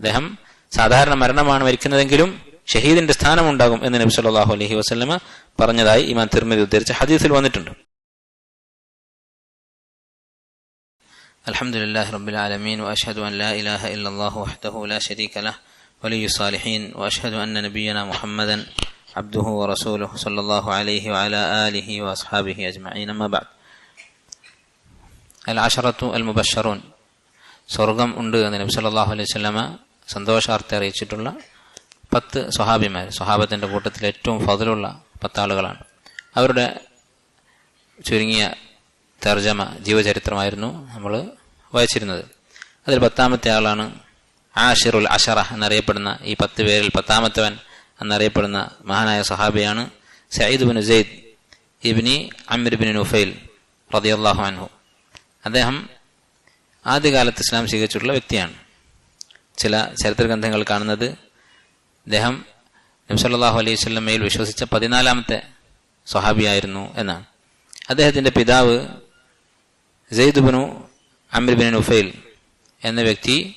അദ്ദേഹം സാധാരണ മരണമാണ് മരിക്കുന്നതെങ്കിലും ഷഹീദിന്റെ സ്ഥാനമുണ്ടാകും എന്ന് നബി സല്ലല്ലാഹു അലൈഹി വസല്ലമ പറഞ്ഞതായി ഇമാം തിർമിദി ഉദ്ധരിച്ച ഹദീസിൽ വന്നിട്ടുണ്ട് الحمد لله رب العالمين واشهد ان لا اله الا الله وحده لا شريك له ولي الصالحين واشهد ان نبينا محمدا عبده ورسوله صلى الله عليه وعلى اله واصحابه اجمعين اما بعد العشرة المبشرون സ്വർഗം ഉണ്ട് എന്ന് നബി സല്ലല്ലാഹു അലൈഹി വസല്ലമ സന്തോഷാർത്ഥം അറിയിച്ചിട്ടുള്ള പത്ത് സ്വഹാബിമാർ സ്വഹാബത്തിന്റെ കൂട്ടത്തിൽ ഏറ്റവും ഫതിലുള്ള പത്താളുകളാണ്. അവരുടെ ചുരുങ്ങിയ തർജമ ജീവചരിത്രമായിരുന്നു നമ്മൾ വായിച്ചിരുന്നത്. അതിൽ പത്താമത്തെ ആളാണ് ആഷിറുൽ അഷറ എന്നറിയപ്പെടുന്ന ഈ പത്ത് പേരിൽ പത്താമത്തവൻ എന്നറിയപ്പെടുന്ന മഹാനായ സഹാബിയാണ് Sayyid bin Usaid ibni Amir bin Nufail റതിയല്ലാഹു അൻഹു. അദ്ദേഹം ആദ്യകാലത്ത് ഇസ്ലാം സ്വീകരിച്ചിട്ടുള്ള വ്യക്തിയാണ്. ചില ചരിത്ര ഗ്രന്ഥങ്ങൾ കാണുന്നത് അദ്ദേഹം നബ്സല്ലാഹു അലൈഹി സ്വല്ലമ്മയിൽ വിശ്വസിച്ച പതിനാലാമത്തെ സ്വഹാബിയായിരുന്നു എന്നാണ്. അദ്ദേഹത്തിന്റെ പിതാവ് ജെയ്ദുബിനു അമിർബിൻ ഉഫൈൽ എന്ന വ്യക്തി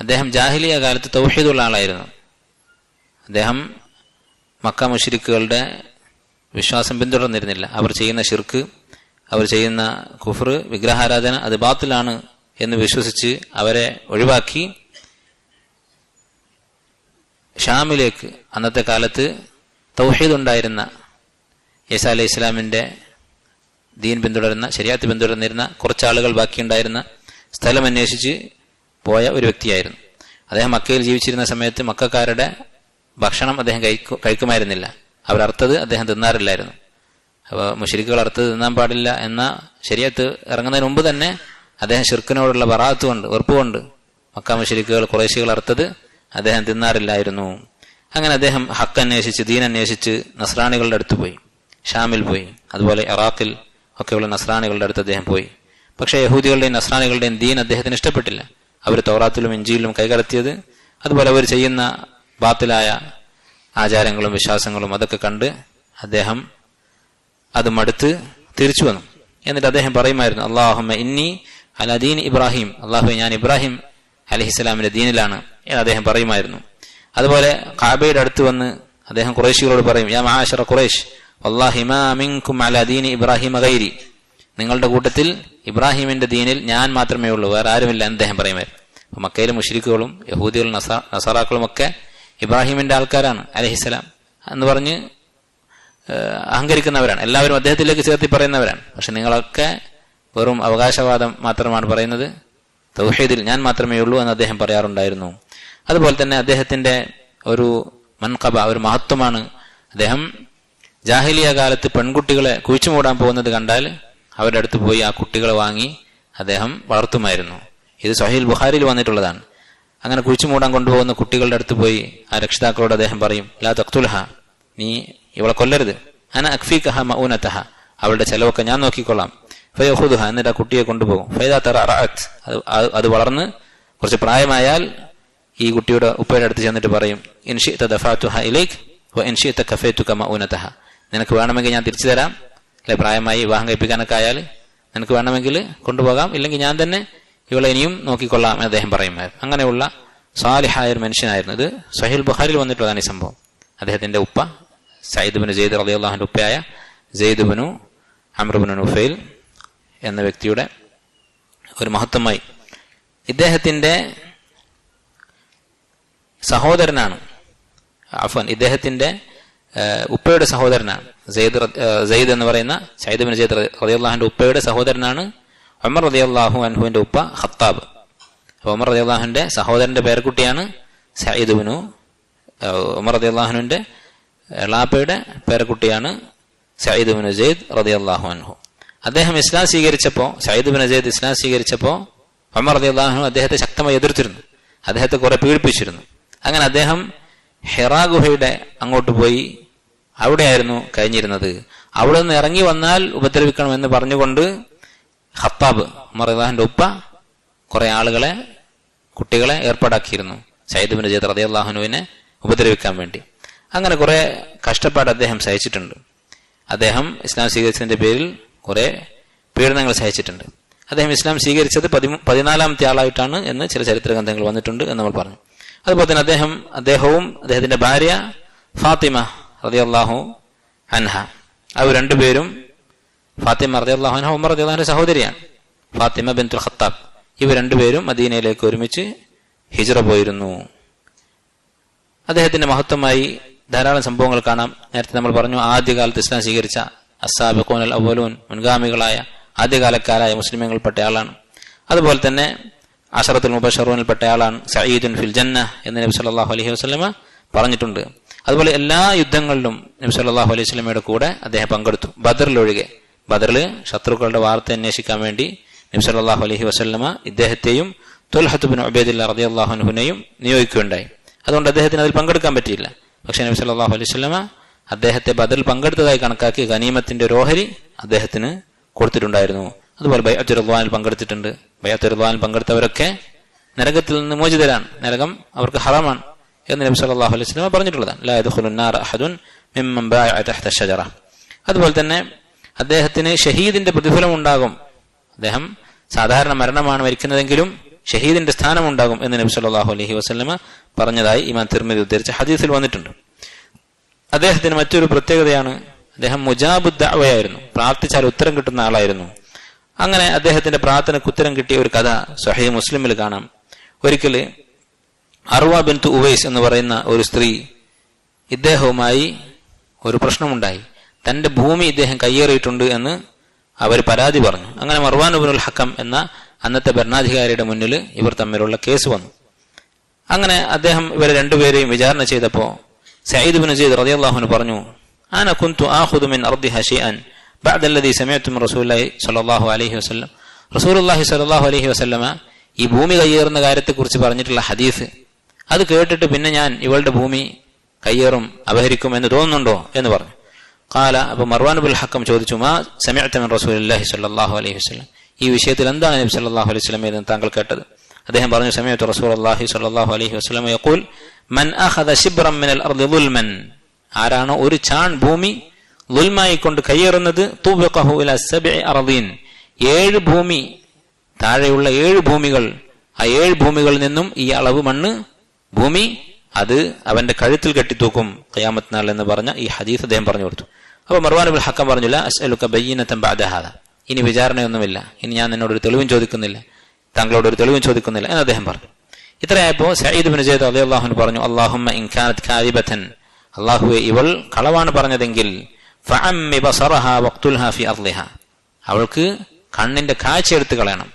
അദ്ദേഹം ജാഹിലിയ കാലത്ത് തൗഹീദുള്ള ആളായിരുന്നു. അദ്ദേഹം മക്ക മുഷിരിക്കുകളുടെ വിശ്വാസം പിന്തുടർന്നിരുന്നില്ല. അവർ ചെയ്യുന്ന ഷിർക്ക് അവർ ചെയ്യുന്ന കുഫർ വിഗ്രഹാരാധന അത് ബാത്തിലാണ് എന്ന് വിശ്വസിച്ച് അവരെ ഒഴിവാക്കി ഷാമിലേക്ക് അന്നത്തെ കാലത്ത് തൗഹീദ് ഉണ്ടായിരുന്ന യേസ അലൈഹി ഇസ്ലാമിന്റെ ദീൻ പിന്തുടരുന്ന ശരിയാത്ത് പിന്തുടർന്നിരുന്ന കുറച്ചാളുകൾ ബാക്കിയുണ്ടായിരുന്ന സ്ഥലം അന്വേഷിച്ച് പോയ ഒരു വ്യക്തിയായിരുന്നു. അദ്ദേഹം മക്കയിൽ ജീവിച്ചിരുന്ന സമയത്ത് മക്കാരുടെ ഭക്ഷണം അദ്ദേഹം കഴിക്കു കഴിക്കുമായിരുന്നില്ല. അവരർത്ഥത് അദ്ദേഹം തിന്നാറില്ലായിരുന്നു. അപ്പോൾ മുഷരിക്കുകൾ അർത്ഥത് തിന്നാൻ പാടില്ല എന്ന ശരിയത്ത് ഇറങ്ങുന്നതിന് മുമ്പ് തന്നെ അദ്ദേഹം ഷിർക്കിനോടുള്ള ബറാത്ത് കൊണ്ട് വെറുപ്പുകൊണ്ട് മക്ക മുഷരിക്കുകൾ കുറേശികൾ അർത്ഥത് അദ്ദേഹം തിന്നാറില്ലായിരുന്നു. അങ്ങനെ അദ്ദേഹം ഹക്ക് അന്വേഷിച്ച് ദീൻ അന്വേഷിച്ച് നസ്രാണികളുടെ അടുത്ത് പോയി. ഷാമിൽ പോയി. അതുപോലെ ഇറാഖിൽ ഒക്കെയുള്ള നസ്രാണികളുടെ അടുത്ത് അദ്ദേഹം പോയി. പക്ഷേ യഹൂദികളുടെയും നസ്രാണികളുടെയും ദീൻ അദ്ദേഹത്തിന് ഇഷ്ടപ്പെട്ടില്ല. അവർ തോറാത്തിലും ഇഞ്ചിയിലും കൈകടത്തിയത് അതുപോലെ അവർ ചെയ്യുന്ന ബാത്തിലായ ആചാരങ്ങളും വിശ്വാസങ്ങളും അതൊക്കെ കണ്ട് അദ്ദേഹം അത് മടുത്ത് തിരിച്ചു വന്നു. എന്നിട്ട് അദ്ദേഹം പറയുമായിരുന്നു അള്ളാഹുമ്മ ഇന്നി അലദീൻ ഇബ്രാഹിം. അള്ളാഹു ഞാൻ ഇബ്രാഹിം അലഹിസ്സലാമിന്റെ ദീനിലാണ് എന്ന് അദ്ദേഹം പറയുമായിരുന്നു. അതുപോലെ കാബയുടെ അടുത്ത് വന്ന് അദ്ദേഹം കുറേശികളോട് പറയും യാ ഖുറൈഷ് വല്ലാഹിമാമിൻകും ദീനി ഇബ്രാഹിം ഗൈരി. നിങ്ങളുടെ കൂട്ടത്തിൽ ഇബ്രാഹിമിന്റെ ദീനിൽ ഞാൻ മാത്രമേ ഉള്ളൂ വേറെ ആരുമില്ല എന്ന് അദ്ദേഹം പറയുമായിരുന്നു. അപ്പൊ മക്കയിലെ മുഷരിക്കുകളും യഹൂദികളും നസറാക്കളും ഒക്കെ ഇബ്രാഹിമിന്റെ ആൾക്കാരാണ് അലഹിസ്സലാം എന്ന് പറഞ്ഞ് അഹങ്കരിക്കുന്നവരാണ്. എല്ലാവരും അദ്ദേഹത്തിലേക്ക് ചേർത്തി പറയുന്നവരാണ്. പക്ഷെ നിങ്ങളൊക്കെ വെറും അവകാശവാദം മാത്രമാണ് പറയുന്നത്. തൗഹീദിൽ ഞാൻ മാത്രമേ ഉള്ളൂ എന്ന് അദ്ദേഹം പറയാറുണ്ടായിരുന്നു. അതുപോലെ തന്നെ അദ്ദേഹത്തിന്റെ ഒരു മൻകബ ഒരു മഹത്വമാണ് അദ്ദേഹം ജാഹിലിയ കാലത്ത് പെൺകുട്ടികളെ കുഴിച്ചു മൂടാൻ പോകുന്നത് കണ്ടാൽ അവരുടെ അടുത്ത് പോയി ആ കുട്ടികളെ വാങ്ങി അദ്ദേഹം വളർത്തുമായിരുന്നു. ഇത് സഹീൽ ബുഹാരിയിൽ വന്നിട്ടുള്ളതാണ്. അങ്ങനെ കുഴിച്ചു മൂടാൻ കൊണ്ടുപോകുന്ന കുട്ടികളുടെ അടുത്ത് പോയി ആ രക്ഷിതാക്കളോട് അദ്ദേഹം പറയും ലാ തക്തുൽഹ നീ ഇവളെ കൊല്ലരുത്. അന അക്ഫീഖഹ മൗനത്തഹ അവളുടെ ചെലവൊക്കെ ഞാൻ നോക്കിക്കൊള്ളാം. ഫയഹുദുഹ എന്നിട്ട് ആ കുട്ടിയെ കൊണ്ടുപോകും. ഫൈദാ തറ അത് അത് വളർന്ന് കുറച്ച് പ്രായമായാൽ ഈ കുട്ടിയുടെ ഉപ്പയുടെ അടുത്ത് ചെന്നിട്ട് പറയും ഇൻഷിത്ത ദഫാത്തുഹ ഇലേക്ക് ഇൻഷിത്ത കഫേത്തു കമ ഉനതഹ നിനക്ക് വേണമെങ്കിൽ ഞാൻ തിരിച്ചു തരാം. അല്ലെ പ്രായമായി വിവാഹം കഴിപ്പിക്കാനൊക്കെ ആയാൽ നിനക്ക് വേണമെങ്കിൽ കൊണ്ടുപോകാം. ഇല്ലെങ്കിൽ ഞാൻ തന്നെ ഇവളെ ഇനിയും നോക്കിക്കൊള്ളാം എന്ന് അദ്ദേഹം പറയുമായിരുന്നു. അങ്ങനെയുള്ള സാലിഹായ ഒരു മനുഷ്യനായിരുന്നു ഇത്. സഹിൽ ബുഹാരിൽ വന്നിട്ടുള്ളതാണ് ഈ സംഭവം. അദ്ദേഹത്തിന്റെ ഉപ്പ സയ്യിദ്ബിന് ജെയ്ദ് അള്ളാഹുന്റെ ഉപ്പയായ ജെയ്ദ്ബിനു അമ്രബിനു നുഫൈൽ എന്ന വ്യക്തിയുടെ ഒരു മഹത്വമായി. ഇദ്ദേഹത്തിന്റെ സഹോദരനാണ് അഫൻ ഇദ്ദേഹത്തിന്റെ ഉപ്പയുടെ സഹോദരനാണ്. സെയ്ദ് സെയ്ദ് എന്ന് പറയുന്ന സൈദ് ബിൻ സെയ്ദ് റതിയല്ലാഹുവിന്റെ ഉപ്പയുടെ സഹോദരനാണ് ഉമർ റതിയല്ലാഹു അൻഹുവിന്റെ ഉപ്പ ഖത്താബ്. ഉമർ റതിയല്ലാഹുവിന്റെ സഹോദരന്റെ പേരക്കുട്ടിയാണ് സയ്യിദ് ബിനു ഉമർ റതിയല്ലാഹുവിന്റെ ലാപ്പയുടെ പേരക്കുട്ടിയാണ് സയ്യിദ് ബിനു സെയ്ദ് റതിയല്ലാഹു അൻഹു. അദ്ദേഹം ഇസ്ലാം സ്വീകരിച്ചപ്പോൾ സയ്യിദ് ബിൻ അസൈദ് ഇസ്ലാം സ്വീകരിച്ചപ്പോൾ ഉമർ അള്ളാഹു അദ്ദേഹത്തെ ശക്തമായി എതിർത്തിരുന്നു. അദ്ദേഹത്തെ കുറെ പീഡിപ്പിച്ചിരുന്നു. അങ്ങനെ അദ്ദേഹം ഹെറാ ഗുഹയുടെ അങ്ങോട്ട് പോയി അവിടെയായിരുന്നു കഴിഞ്ഞിരുന്നത്. അവിടെ നിന്ന് ഇറങ്ങി വന്നാൽ ഉപദ്രവിക്കണം എന്ന് പറഞ്ഞുകൊണ്ട് ഹത്താബ് ഉമർ അള്ളാഹിന്റെ ഉപ്പ കുറെ ആളുകളെ കുട്ടികളെ ഏർപ്പാടാക്കിയിരുന്നു സയ്യിദ് ബിൻ ജയ്ദ് റതി അള്ളാഹുനുവിനെ ഉപദ്രവിക്കാൻ വേണ്ടി. അങ്ങനെ കുറെ കഷ്ടപ്പാട് അദ്ദേഹം സഹിച്ചിട്ടുണ്ട്. അദ്ദേഹം ഇസ്ലാം സ്വീകരിച്ചതിന്റെ പേരിൽ കുറെ പീഡനങ്ങൾ സഹിച്ചിട്ടുണ്ട്. അദ്ദേഹം ഇസ്ലാം സ്വീകരിച്ചത് പതി പതിനാലാമത്തെ ആളായിട്ടാണ് എന്ന് ചില ചരിത്ര ഗ്രന്ഥങ്ങൾ വന്നിട്ടുണ്ട് എന്ന് നമ്മൾ പറഞ്ഞു. അതുപോലെ തന്നെ അദ്ദേഹം അദ്ദേഹവും അദ്ദേഹത്തിന്റെ ഭാര്യ ഫാത്തിമ റളിയല്ലാഹു അൻഹ. അവർ രണ്ടുപേരും ഫാത്തിമ റളിയല്ലാഹു അൻഹ ഉമർ റളിയല്ലാഹുവിന്റെ സഹോദരിയാണ്. ഫാത്തിമ ബിൻ ഖത്താബ്. ഇവർ രണ്ടുപേരും മദീനയിലേക്ക് ഒരുമിച്ച് ഹിജറ പോയിരുന്നു. അദ്ദേഹത്തിന്റെ മഹത്വമായി ധാരാളം സംഭവങ്ങൾ കാണാം. നേരത്തെ നമ്മൾ പറഞ്ഞു ആദ്യകാലത്ത് ഇസ്ലാം സ്വീകരിച്ച അസാബിഖോൻ അൽ അവലൂൻ മുൻഗാമികളായ ആദ്യകാലക്കാരായ മുസ്ലിമുകൾപ്പെട്ട ആളാണ്. അതുപോലെ തന്നെ അഷറത്തുൽ മുബഷറൂനിൽപ്പെട്ട ആളാണ് സയ്യിദുൻ ഫിൽ ജന്ന എന്ന് നബി സല്ലല്ലാഹു അലൈഹി വസല്ലമ പറഞ്ഞിട്ടുണ്ട്. അതുപോലെ എല്ലാ യുദ്ധങ്ങളിലും നബി സല്ലല്ലാഹു അലൈഹി വസല്ലമയുടെ കൂടെ അദ്ദേഹം പങ്കെടുത്തു. ബദറിലൊഴികെ. ബദറിൽ ശത്രുക്കളുടെ വാർത്ത അന്വേഷിക്കാൻ വേണ്ടി നബി സല്ലല്ലാഹു അലൈഹി വസല്ലമ ഇദ്ദേഹത്തെയും തുൽഹത്തുബിൻ ഉബൈദില്ല റളിയല്ലാഹു അൻഹുനെയും നിയോഗിക്കുകയുണ്ടായി. അതുകൊണ്ട് അദ്ദേഹത്തിന് അതിൽ പങ്കെടുക്കാൻ പറ്റിയില്ല. പക്ഷേ നബി സല്ലല്ലാഹു അലൈഹി വസല്ലമ അദ്ദേഹത്തെ ബദൽ പങ്കെടുത്തതായി കണക്കാക്കി ഖനീമത്തിന്റെ ഓഹരി അദ്ദേഹത്തിന് കൊടുത്തിട്ടുണ്ടായിരുന്നു. അതുപോലെ ബൈഅത്തുറുദ്വാനിൽ പങ്കെടുത്തിട്ടുണ്ട്. ബൈഅത്തുറുദ്വാനിൽ പങ്കെടുത്തവരൊക്കെ നരകത്തിൽ നിന്ന് മോചിതരാണ്. നരകം അവർക്ക് ഹറാമാണ് എന്ന് നബി സല്ലല്ലാഹു അലൈഹി വസല്ലം പറഞ്ഞിട്ടുള്ളതാണ്. അതുപോലെ തന്നെ അദ്ദേഹത്തിന് ഷഹീദിന്റെ പ്രതിഫലം ഉണ്ടാകും. അദ്ദേഹം സാധാരണ മരണമാണ് മരിക്കുന്നതെങ്കിലും ഷഹീദിന്റെ സ്ഥാനം ഉണ്ടാകും എന്ന് നബി സല്ലല്ലാഹു അലൈഹി വസല്ലമ പറഞ്ഞതായി ഇമാം തിർമിദി ഉദ്ധരിച്ച ഹദീസിൽ വന്നിട്ടുണ്ട്. അദ്ദേഹത്തിന് മറ്റൊരു പ്രത്യേകതയാണ്. അദ്ദേഹം മുജാബുദ്ദാവയായിരുന്നു പ്രാർത്ഥിച്ചാൽ ഉത്തരം കിട്ടുന്ന ആളായിരുന്നു. അങ്ങനെ അദ്ദേഹത്തിന്റെ പ്രാർത്ഥനയ്ക്ക് ഉത്തരം കിട്ടിയ ഒരു കഥ സഹീ മുസ്ലിമിൽ കാണാം. ഒരിക്കൽ അർവ ബിന്തു ഉവൈസ് എന്ന് പറയുന്ന ഒരു സ്ത്രീ ഇദ്ദേഹവുമായി ഒരു പ്രശ്നമുണ്ടായി. തന്റെ ഭൂമി ഇദ്ദേഹം കയ്യേറിയിട്ടുണ്ട് എന്ന് അവർ പരാതി പറഞ്ഞു. അങ്ങനെ മർവാൻ ഉബിനുൽ ഹക്കം എന്ന അന്നത്തെ ഭരണാധികാരിയുടെ മുന്നിൽ ഇവർ തമ്മിലുള്ള കേസ് വന്നു. അങ്ങനെ അദ്ദേഹം ഇവരെ രണ്ടുപേരെയും വിചാരണ ചെയ്തപ്പോ സയ്യിദ് ബിൻ സയ്യിദ് അൻഹു പറഞ്ഞു ആന കുന്തു ആഖുദു മിൻ അർദിഹ ഷൈഅൻ ബഅദ അൽദി സമിഅതു മിൻ റസൂലുള്ളാഹി സ്വല്ലല്ലാഹു അലൈഹി വസല്ലം. റസൂലുള്ളാഹി സ്വല്ലല്ലാഹു അലൈഹി വസല്ലമ ഈ ഭൂമി കയ്യേറുന്ന കാര്യത്തെക്കുറിച്ച് പറഞ്ഞിട്ടുള്ള ഹദീസ് അത് കേട്ടിട്ട് പിന്നെ ഞാൻ ഇവളുടെ ഭൂമി കയ്യേറും അപഹരിക്കും എന്ന് തോന്നുന്നുണ്ടോ എന്ന് പറഞ്ഞു. കാല അപ്പൊ മർവാൻ ബുൽ ഹക്കം ചോദിച്ചു മാ സമിഅത മിൻ റസൂലുള്ളാഹി സ്വല്ലല്ലാഹു അലൈഹി വസല്ലം? ഈ വിഷയത്തിൽ എന്താണ് നബി സ്വല്ലല്ലാഹു അലൈഹി എന്ന് താങ്കൾ കേട്ടത്? അദ്ദേഹം പറഞ്ഞു സമയത്ത് റസൂലുള്ളാഹി സ്വല്ലല്ലാഹു അലൈഹി വസല്ലം യഖൂൽ മൻ അഖദ ശിബ്രം മിനൽ അർദി ദുൽമൻ. ആരാണോ ഒരു ചാൺ ഭൂമി ദുൽമായി കൊണ്ട് കയ്യേറുന്നത് ഏഴ് ഭൂമി താഴെയുള്ള ഏഴ് ഭൂമികൾ ആ ഏഴ് ഭൂമികളിൽ നിന്നും ഈ അളവ് മണ്ണ് ഭൂമി അത് അവന്റെ കഴുത്തിൽ കെട്ടിത്തൂക്കും. ഖിയാമത്ത് നാൾ എന്ന് പറഞ്ഞ ഈ ഹദീസ് അദ്ദേഹം പറഞ്ഞു കൊടുത്തു. അപ്പൊ മർവാൻ ഹക്കം പറഞ്ഞില്ല അസ്അലുക്ക ഇനി വിചാരണയൊന്നുമില്ല. ഇനി ഞാൻ നിന്നോട് ഒരു തെളിവും ചോദിക്കുന്നില്ല. താങ്കളോട് ഒരു തെളിവും ചോദിക്കുന്നില്ല എന്ന് അദ്ദേഹം പറഞ്ഞു. ഇത്രയായപ്പോ സയ്യിദ് ബിൻ ജയ്ദ് അലി അള്ളാഹുൻ പറഞ്ഞു അള്ളാഹുമ്മ ഇൻഖാനത് കാരിബത്തൻ. അള്ളാഹുവെ ഇവൾ കളവാണ് പറഞ്ഞതെങ്കിൽ അവൾക്ക് കണ്ണിന്റെ കാഴ്ച എടുത്തു കളയണം.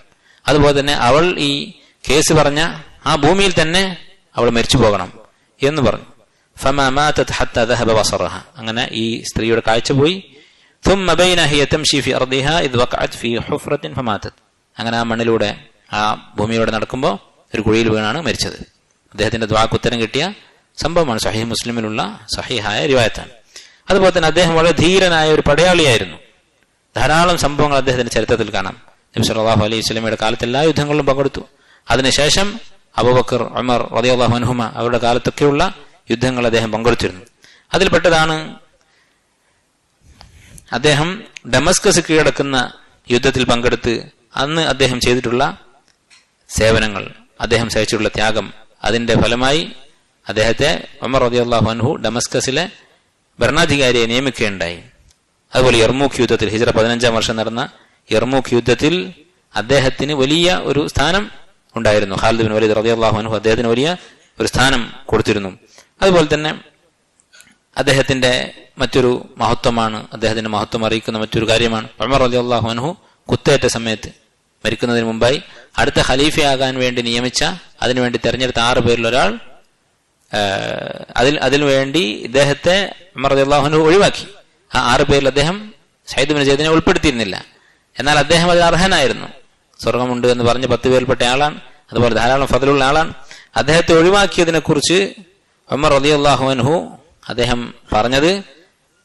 അതുപോലെ തന്നെ അവൾ ഈ കേസ് പറഞ്ഞ ആ ഭൂമിയിൽ തന്നെ അവൾ മരിച്ചു പോകണം എന്ന് പറഞ്ഞു. അങ്ങനെ ഈ സ്ത്രീയുടെ കാഴ്ച പോയി. അങ്ങനെ ആ മണ്ണിലൂടെ ആ ഭൂമിയിലൂടെ നടക്കുമ്പോൾ ഒരു കുഴിയിൽ വീണാണ് മരിച്ചത്. അദ്ദേഹത്തിന്റെ ദ്വാക്ക് ഉത്തരം കിട്ടിയ സംഭവമാണ് സഹീഹ് മുസ്ലിമിലുള്ള സഹീഹായ റിവായത്താണ്. അതുപോലെ തന്നെ അദ്ദേഹം വളരെ ധീരനായ ഒരു പടയാളിയായിരുന്നു. ധാരാളം സംഭവങ്ങൾ അദ്ദേഹത്തിന്റെ ചരിത്രത്തിൽ കാണാം. നബി സല്ലാഹു അലൈഹി സ്വലമിയുടെ കാലത്ത് എല്ലാ യുദ്ധങ്ങളിലും പങ്കെടുത്തു. അതിനുശേഷം അബുബക്കർ അമർ റളിയല്ലാഹു അനുഹുമ അവരുടെ കാലത്തൊക്കെയുള്ള യുദ്ധങ്ങൾ അദ്ദേഹം പങ്കെടുത്തിരുന്നു. അതിൽപ്പെട്ടതാണ് അദ്ദേഹം ഡമസ്കസ് കീഴടക്കുന്ന യുദ്ധത്തിൽ പങ്കെടുത്ത് അന്ന് അദ്ദേഹം ചെയ്തിട്ടുള്ള സേവനങ്ങൾ അദ്ദേഹം സഹിച്ചിട്ടുള്ള ത്യാഗം അതിന്റെ ഫലമായി അദ്ദേഹത്തെ ഒമർ റളിയല്ലാഹു അൻഹു ഡമസ്കസിലെ ഭരണാധികാരിയെ നിയമിക്കുകയുണ്ടായി. അതുപോലെ യർമൂഖ് യുദ്ധത്തിൽ ഹിജറ പതിനഞ്ചാം വർഷം നടന്ന യർമൂഖ് യുദ്ധത്തിൽ അദ്ദേഹത്തിന് വലിയ ഒരു സ്ഥാനം ഉണ്ടായിരുന്നു. ഖാലിദ് ബിൻ വലീദ് റളിയല്ലാഹു അൻഹു അദ്ദേഹത്തിന് വലിയ ഒരു സ്ഥാനം കൊടുത്തിരുന്നു. അതുപോലെ തന്നെ അദ്ദേഹത്തിന്റെ മറ്റൊരു മഹത്വമാണ് അദ്ദേഹത്തിന്റെ മഹത്വം അറിയിക്കുന്ന മറ്റൊരു കാര്യമാണ്. ഉമർ റളിയല്ലാഹു അൻഹു കുത്തേറ്റ സമയത്ത് മരിക്കുന്നതിന് മുമ്പായി അടുത്ത ഖലീഫയാകാൻ വേണ്ടി നിയമിച്ച അതിനുവേണ്ടി തെരഞ്ഞെടുത്ത ആറ് പേരിൽ ഒരാൾ അതിൽ അതിനു വേണ്ടി ഇദ്ദേഹത്തെ അൻഹു ഒഴിവാക്കി. ആ ആറ് പേരിൽ അദ്ദേഹം സയ്യിദ് ബിൻ ഉൾപ്പെടുത്തിയിരുന്നില്ല. എന്നാൽ അദ്ദേഹം അതിൽ അർഹനായിരുന്നു. സ്വർഗമുണ്ട് എന്ന് പറഞ്ഞ് പത്ത് പേരിൽപ്പെട്ട ആളാണ് അതുപോലെ ധാരാളം ഫതിലുള്ള ആളാണ്. അദ്ദേഹത്തെ ഒഴിവാക്കിയതിനെ കുറിച്ച് ഉമർ അലി അൻഹു അദ്ദേഹം പറഞ്ഞത്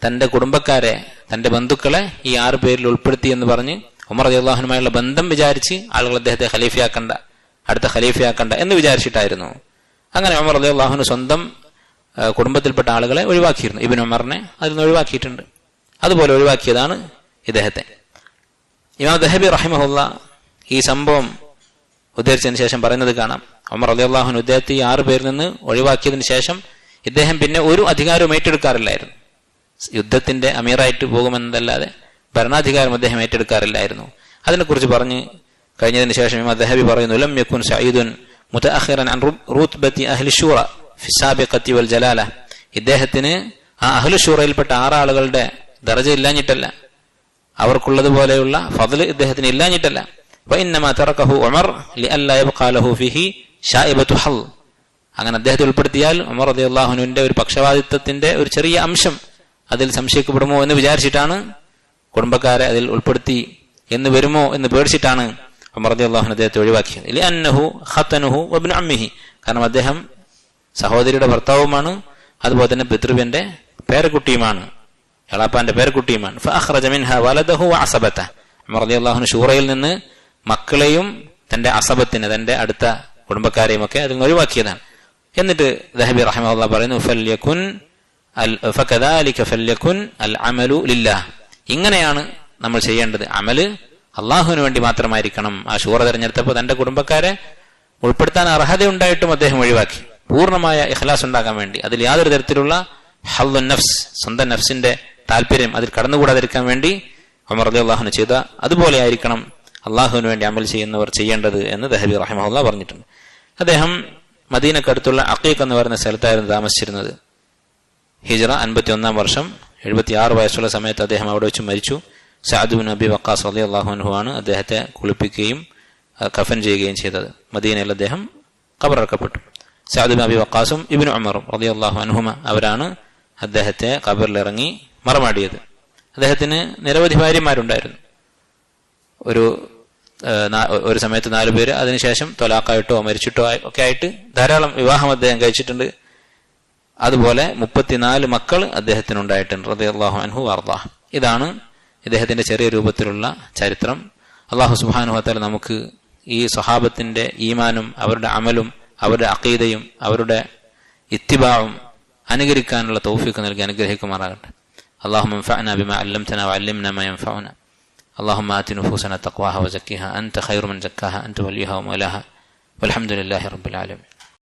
തന്റെ കുടുംബക്കാരെ തന്റെ ബന്ധുക്കളെ ഈ ആറ് പേരിൽ ഉൾപ്പെടുത്തി എന്ന് പറഞ്ഞ് ഉമർ റളിയല്ലാഹുനുമായുള്ള ബന്ധം വിചാരിച്ച് ആളുകൾ അദ്ദേഹത്തെ ഖലീഫയാക്കണ്ട അടുത്ത ഖലീഫയാക്കണ്ട എന്ന് വിചാരിച്ചിട്ടായിരുന്നു. അങ്ങനെ ഉമർ റളിയല്ലാഹുനു സ്വന്തം കുടുംബത്തിൽപ്പെട്ട ആളുകളെ ഒഴിവാക്കിയിരുന്നു. ഇബിൻ ഉമറിനെ അതിൽ നിന്ന് ഒഴിവാക്കിയിട്ടുണ്ട്. അതുപോലെ ഒഴിവാക്കിയതാണ് ഇദ്ദേഹത്തെ. ഇമാം ദഹബി റഹിമഹുല്ല ഈ സംഭവം ഉദ്ധരിച്ചതിന് ശേഷം പറയുന്നത് കാണാം. ഉമർ അലി അള്ളാഹുൻ ഇദ്ദേഹത്തെ ഈ ആറ് പേരിൽ നിന്ന് ഒഴിവാക്കിയതിന് ശേഷം ഇദ്ദേഹം പിന്നെ ഒരു അധികാരവും ഏറ്റെടുക്കാറില്ലായിരുന്നു. യുദ്ധത്തിന്റെ അമീറായിട്ട് പോകുമെന്നതല്ലാതെ ഭരണാധികാരം അദ്ദേഹം ഏറ്റെടുക്കാറില്ലായിരുന്നു. അതിനെക്കുറിച്ച് പറഞ്ഞ് കഴിഞ്ഞതിന് ശേഷം ഇമാം പറയുന്നു ലം യക്കുൻ സഈദുൻ മുതഅഖിറൻ അൻ റൂത്ബത്തി അഹ്ലി ഷൂറ ഫി സാബിഖത്തി വൽ ജലാല. ഇദ്ദേഹത്തിന് ആ അഹ്ലു ഷൂറയിൽപ്പെട്ട ആറാളുകളുടെ ദർജ ഇല്ലാഞ്ഞിട്ടല്ല. അവർക്കുള്ളതുപോലെയുള്ള ഫضل ഇദ്ദേഹത്തിന് ഇല്ലാഞ്ഞിട്ടല്ല. വഇന്നമാ തറകഹു ഉമർ ലിഅല്ലാ യബ്ഖാ ലഹു ഫിഹി ഷായിബത്തു ഹൽ. അങ്ങനെ അദ്ദേഹത്തെ ഉൾപ്പെടുത്തിയാൽ ഉമർ റളിയല്ലാഹു അൻഹുവിന്റെ ഒരു പക്ഷപാതിത്വത്തിന്റെ ഒരു ചെറിയ അംശം അതിൽ സംശയിക്കപ്പെടുമോ എന്ന് വിചാരിച്ചിട്ടാണ് കുടുംബക്കാരെ അതിൽ ഉൾപ്പെടുത്തി എന്ന് വരുമോ എന്ന് പേടിച്ചിട്ടാണ് അള്ളാഹു അദ്ദേഹത്തെ ഒഴിവാക്കിയത്. ഇല്ല അന്നഹു ഹത്തനുഹു അമ്മിഹി. കാരണം അദ്ദേഹം സഹോദരിയുടെ ഭർത്താവുമാണ് അതുപോലെ തന്നെ പിതൃവിന്റെ പേരക്കുട്ടിയുമാണ് എളാപ്പാന്റെ പേരക്കുട്ടിയുമാണ്. അസബത്ത അമർദി റളിയല്ലാഹു ഷൂറയിൽ നിന്ന് മക്കളെയും തന്റെ അസബത്തിന് തന്റെ അടുത്ത കുടുംബക്കാരെയും ഒക്കെ അതിൽ നിന്ന് ഒഴിവാക്കിയതാണ്. എന്നിട്ട് ദഹബി റഹിമഹുല്ല പറയുന്നു അൽ ഫകദാലിക ഫല്യകുൻ അൽ അമലു ലില്ലാഹ്. ഇങ്ങനെയാണ് നമ്മൾ ചെയ്യേണ്ടത്. അമൽ അള്ളാഹുവിന് വേണ്ടി മാത്രമായിരിക്കണം. ആ ഷൂറ തെരഞ്ഞെടുത്തപ്പോൾ തന്റെ കുടുംബക്കാരെ ഉൾപ്പെടുത്താൻ അർഹതയുണ്ടായിട്ടും അദ്ദേഹം ഒഴിവാക്കി. പൂർണമായ ഇഖ്ലാസ് ഉണ്ടാകാൻ വേണ്ടി. അതിൽ യാതൊരു തരത്തിലുള്ള ഹല്ലു നഫ്സ് സ്വന്തം നഫ്സിന്റെ താല്പര്യം അതിൽ കടന്നുകൂടാതിരിക്കാൻ വേണ്ടി ഉമർ അലി അള്ളാഹുന് ചെയ്ത അതുപോലെ ആയിരിക്കണം അള്ളാഹുവിന് വേണ്ടി അമൽ ചെയ്യുന്നവർ ചെയ്യേണ്ടത് എന്ന് ദഹബി റഹിമഹുല്ല പറഞ്ഞിട്ടുണ്ട്. അദ്ദേഹം മദീനക്കടുത്തുള്ള അക്കീഖ് എന്ന് പറയുന്ന സ്ഥലത്തായിരുന്നു താമസിച്ചിരുന്നത്. ഹിജറ അൻപത്തി ഒന്നാം വർഷം എഴുപത്തി ആറ് വയസ്സുള്ള സമയത്ത് അദ്ദേഹം അവിടെ വെച്ച് മരിച്ചു. സാദുബിൻ നബി വക്കാസ് അലി അള്ളാഹുൻഹു ആണ് അദ്ദേഹത്തെ കുളിപ്പിക്കുകയും കഫൻ ചെയ്യുകയും ചെയ്തത്. മദീനയിൽ അദ്ദേഹം കബറക്കപ്പെട്ടു സാദുബിൻ നബി വക്കാസും ഇബിൻ ഉമറും അലി അള്ളാഹു അനുഹുമ അവരാണ് അദ്ദേഹത്തെ കബറിലിറങ്ങി മറമാടിയത്. അദ്ദേഹത്തിന് നിരവധി ഭാര്യമാരുണ്ടായിരുന്നു. ഒരു ഒരു സമയത്ത് നാലു പേര് അതിനുശേഷം തൊലാക്കായിട്ടോ മരിച്ചിട്ടോ ഒക്കെ ആയിട്ട് ധാരാളം വിവാഹം അദ്ദേഹം കഴിച്ചിട്ടുണ്ട്. അതുപോലെ മുപ്പത്തിനാല് മക്കൾ അദ്ദേഹത്തിനുണ്ടായിട്ടുണ്ട് റതി അള്ളാഹു അൻഹു അർദാഹ് ഇതാണ് ഇദ്ദേഹത്തിന്റെ ചെറിയ രൂപത്തിലുള്ള ചരിത്രം അള്ളാഹു സുബാനുഹത്താൽ നമുക്ക് ഈ സ്വഹാബത്തിന്റെ ഈമാനും അവരുടെ അമലും അവരുടെ അക്കീതയും അവരുടെ ഇത്തിബാവും അനുകരിക്കാനുള്ള തൗഫീക്ക് നൽകി അനുഗ്രഹിക്കുമാറാകട്ടെ اللهم انفعنا بما علمتنا وعلمنا ما ينفعنا اللهم آت نفوسنا تقواها وزكيها أنت خير من زكاها أنت وليها ومولاها والحمد لله رب العالمين